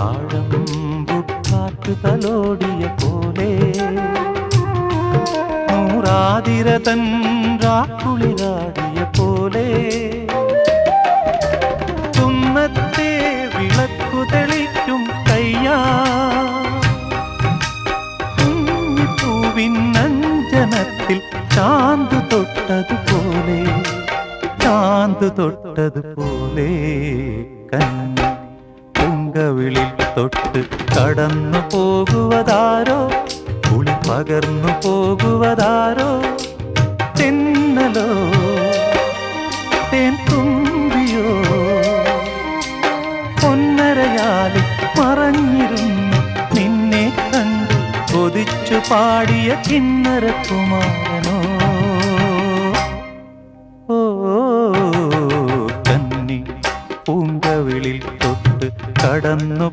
தாழம்புற்றாற்று தலோடிய போலே நூறாதிர தன்றாக்குளிராடிய போலே துന്നത്തെ വിളക്കു തെളിക്കും കയ്യാ കുഞ്ഞിപ്പൂവിൻ അഞ്ജനത്തിൽ ചാന്ത് തൊട്ടതുപോലെ ചാന്ത് തൊട്ടതുപോലെ കണ്ണ തങ്കവിളിൽ തൊട്ട് കടന്നു പോകുവതാരോ കുളി പകർന്നു പോകുവതാരോ തിന്നലോ തേൻ തുമ്പിയോ പൊന്നരയാലി മറഞ്ഞിരുന്നു നിന്നെ കണ്ടു കൊതിച്ചു പാടിയ കിന്നര കുമാരനോ തൊട്ട് കടന്നു